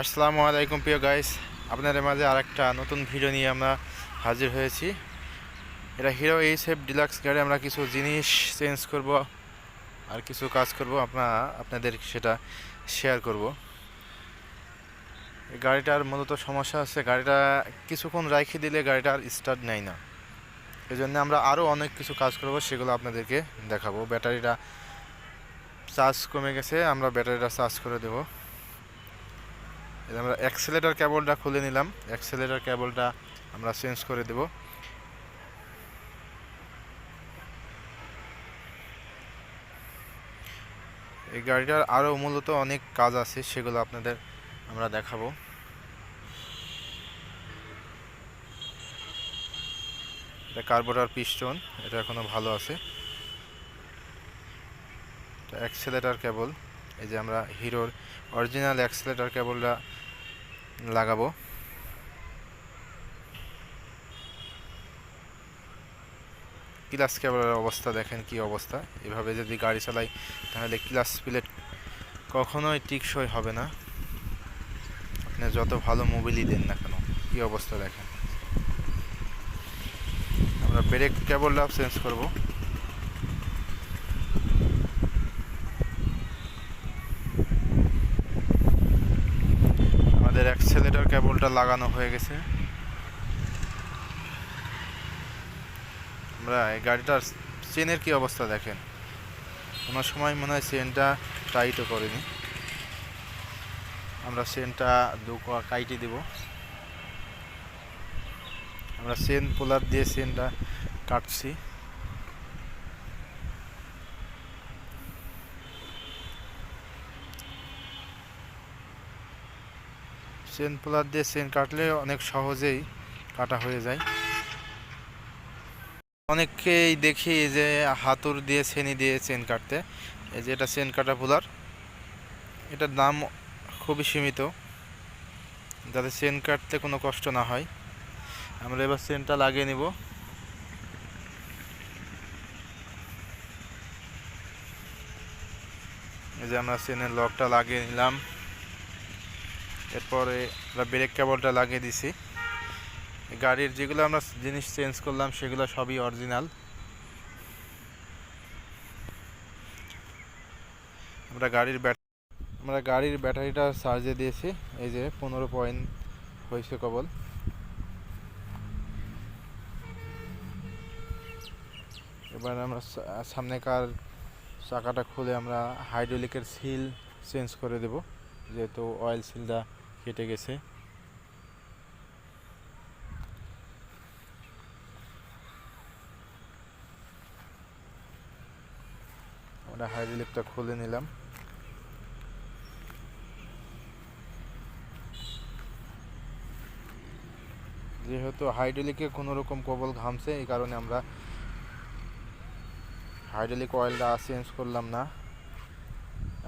আসসালামু আলাইকুম প্রিয় গাইস আপনাদের মাঝে আরেকটা নতুন ভিডিও নিয়ে আমরা হাজির হয়েছি। এটা হিরো এইচ এফ ডিলাক্স গাড়ি, আমরা কিছু জিনিস চেঞ্জ করব আর কিছু কাজ করব আপনার আপনাদের সেটা শেয়ার করব। গাড়িটার মূলত সমস্যা আছে গাড়িটা কিছুক্ষণ রাখি দিলে গাড়িটা আর স্টার্ট নেয় না। এই জন্য আমরা আরও অনেক কিছু কাজ করব, সেগুলো আপনাদেরকে দেখাবো। ব্যাটারিটা চার্জ কমে গেছে, আমরা ব্যাটারিটা চার্জ করে দেবো। আমরা অ্যাক্সেলেটার কেবলটা খুলে নিলাম। অ্যাক্সেলেটার কেবলটা আমরা চেঞ্জ করে দেব। এই গাড়িটার আরও মূলত অনেক কাজ আছে, সেগুলো আপনাদের আমরা দেখাবো। এটা কার্বোটার পিস্টন এটা এখনও ভালো আছে। অ্যাক্সেলেটার কেবল এই যে আমরা হিরোর অরিজিনাল অ্যাক্সেলেটার কেবলটা লাগাবো। ক্লাস কেবলের অবস্থা দেখেন কি অবস্থা। এভাবে যদি গাড়ি চালাই, তাহলে ক্লাস প্লেট কখনোই টিকসই হবে না। আপনি যত ভালো মোবিলই দেন না কেন, কি অবস্থা দেখেন। আমরা ব্রেক কেবলটাও চেঞ্জ করব। আমাদের অ্যাক্সেলেটর কেবলটা লাগানো হয়ে গেছে। আমরা এই গাড়িটার চেনের কি অবস্থা দেখেন? কোনো সময় মনে হয় চেনটা টাইটও করিনি। আমরা চেনটা দু কাইটে দিব। আমরা চেন পোলার দিয়ে চেনটা কাটছি। চেন পোলার দিয়ে চেন কাটলে অনেক সহজেই কাটা হয়ে যায়। অনেককেই দেখি যে হাতুর দিয়ে, চেনি দিয়ে চেন কাটতে। এই যে এটা চেন কাটা পোলার। এটার দাম খুবই সীমিত। যাতে চেন কাটতে কোনো কষ্ট না হয়। আমরা এবার চেনটা লাগিয়ে নিব। এই যে আমরা চেনের লকটা লাগিয়ে নিলাম। এরপরে আমরা ব্রেক কেবলটা লাগিয়ে দিছি। গাড়ির যেগুলো আমরা জিনিস চেঞ্জ করলাম, সেগুলো সবই অরিজিনাল আমরা গাড়ির ব্যাটারি আমরা গাড়ির ব্যাটারিটা চার্জে দিয়েছি। এই যে পনেরো পয়েন্ট হয়েছে কেবল এবার আমরা সামনেকার চাকাটা খুলে আমরা হাইড্রোলিকের সিল চেঞ্জ করে দেব। যেহেতু অয়েল সিলটা কেটে গেছে। আমরা হাইড্রোলিকটা খুলে নিলাম। যেহেতু হাইড্রোলিকে কোনো রকম কবল ঘামছে, এই কারণে আমরা হাইড্রোলিক অয়েলটা চেঞ্জ করলাম না।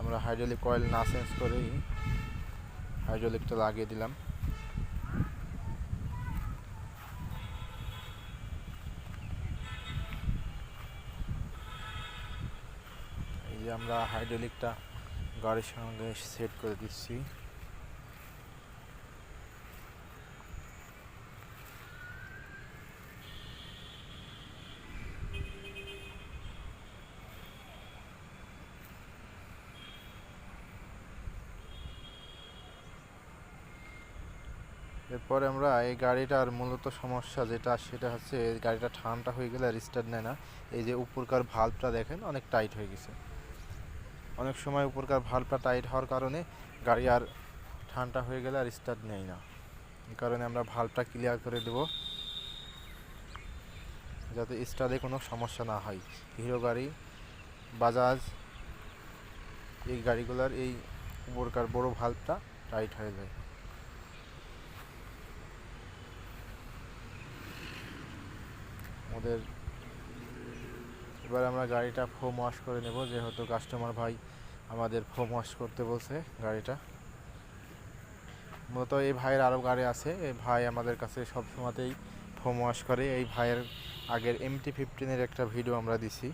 আমরা হাইড্রোলিক অয়েল না চেঞ্জ করেই হাইড্রোলিকটা লাগিয়ে দিলাম। এই যে আমরা হাইড্রোলিকটা গাড়ির সঙ্গে সেট করে দিচ্ছি। এরপরে আমরা এই গাড়িটার মূলত সমস্যা যেটা, সেটা হচ্ছে গাড়িটা ঠান্ডা হয়ে গেলে আর স্টার্ট নেয় না। এই যে উপরকার ভাল্বটা দেখেন, অনেক টাইট হয়ে গেছে। অনেক সময় উপরকার ভাল্বটা টাইট হওয়ার কারণে গাড়ি আর ঠান্ডা হয়ে গেলে আর স্টার্ট নেয় না। এই কারণে আমরা ভাল্বটা ক্লিয়ার করে দেব। যাতে স্টার্টে কোনো সমস্যা না হয়। হিরো গাড়ি, বাজাজ, এই গাড়িগুলোর এই উপরকার বড় ভাল্বটা টাইট হয়ে যায়। ওদের এবার আমরা গাড়িটা ফোম ওয়াশ করে নেব, যেহেতু কাস্টমার ভাই আমাদের ফোম ওয়াশ করতে বলছে গাড়িটা। মূলত এই ভাইয়ের আরও গাড়ি আছে, এই ভাই আমাদের কাছে সব সময়তেই ফোম ওয়াশ করে। এই ভাইয়ের আগের এমটি ফিফটিনের একটা ভিডিও আমরা দিছি।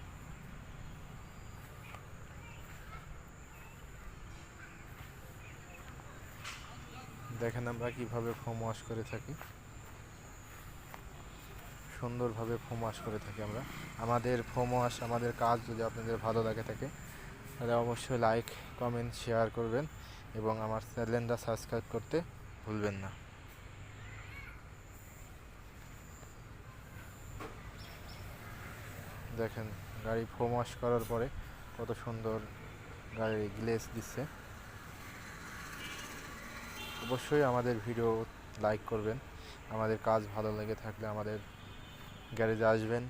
দেখেন আমরা কীভাবে ফোম ওয়াশ করে থাকি। সুন্দরভাবে ফোম ওয়াশ করে থাকি আমরা। আমাদের ফোম ওয়াশ, আমাদের কাজ যদি আপনাদের ভালো লাগে থাকে, তাহলে অবশ্যই লাইক কমেন্ট শেয়ার করবেন এবং আমার চ্যানেলটা সাবস্ক্রাইব করতে ভুলবেন না। দেখেন, গাড়ি ফোম ওয়াশ করার পরে কত সুন্দর গাড়ি গ্লেস দিচ্ছে। অবশ্যই আমাদের ভিডিও লাইক করবেন। আমাদের কাজ ভালো লেগে থাকলে আমাদের গ্যারেজে আসবেন।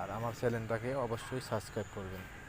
আর আমার চ্যানেলটাকে অবশ্যই সাবস্ক্রাইব করবেন।